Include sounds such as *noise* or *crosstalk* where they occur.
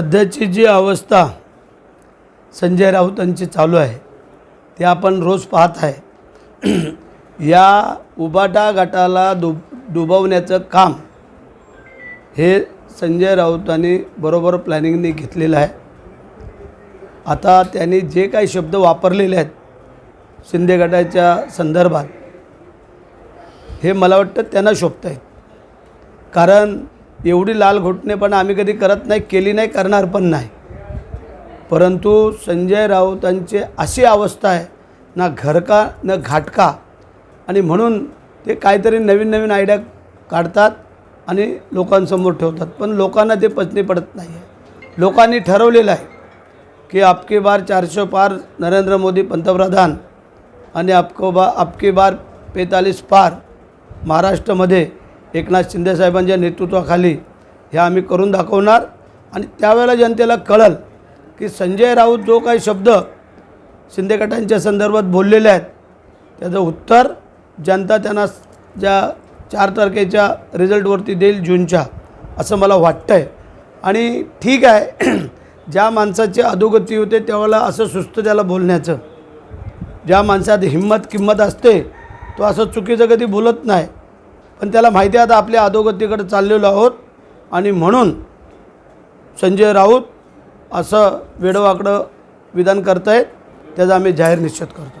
सध्याची जी अवस्था संजय राऊतांची चालू आहे ते आपण रोज पाहत आहे. *clears throat* या उबाटा गटाला डुब डुबवण्याचं काम हे संजय राऊतांनी बरोबर प्लॅनिंगने घेतलेलं आहे. आता त्यांनी जे काही शब्द वापरलेले आहेत शिंदे गटाच्या संदर्भात हे मला वाटतं त्यांना शोभत आहेत कारण एवढी लाल घोटणेपणा आम्ही कधी करत नाही केली नाही करणार पण नाही. परंतु संजय राऊतांची अशी अवस्था आहे ना घरका न घाटका. आणि म्हणून ते काहीतरी नवीन नवीन आयडिया काढतात आणि लोकांसमोर ठेवतात. पण लोकांना ते पचनी पडत नाही आहे लोकांनी ठरवलेलं आहे की आपके बार चारशे पार नरेंद्र मोदी पंतप्रधान आणि आपको बा आपकी बार पेतालीस पार महाराष्ट्रामध्ये एकनाथ शिंदेसाहेबांच्या नेतृत्वाखाली हे आम्ही करून दाखवणार. आणि त्यावेळेला जनतेला कळल की संजय राऊत जो काही शब्द शिंदे गटांच्या संदर्भात बोललेले आहेत त्याचं उत्तर जनता त्यांना ज्या चार तारखेच्या रिझल्टवरती देईल जूनच्या असं मला वाटतं आहे आणि ठीक आहे *clears throat* ज्या माणसाची अधोगती होते त्यावेळेला असं सुस्त त्याला बोलण्याचं. ज्या माणसात हिंमत किंमत असते तो असं चुकीचं कधी बोलत नाही. पण त्याला माहिती आहे आता आपल्या अधोगतीकडे चाललेलो आहोत. आणि म्हणून संजय राऊत असं वेडोवाकडं विधान करतायत त्याचा आम्ही जाहीर निश्चित करतो.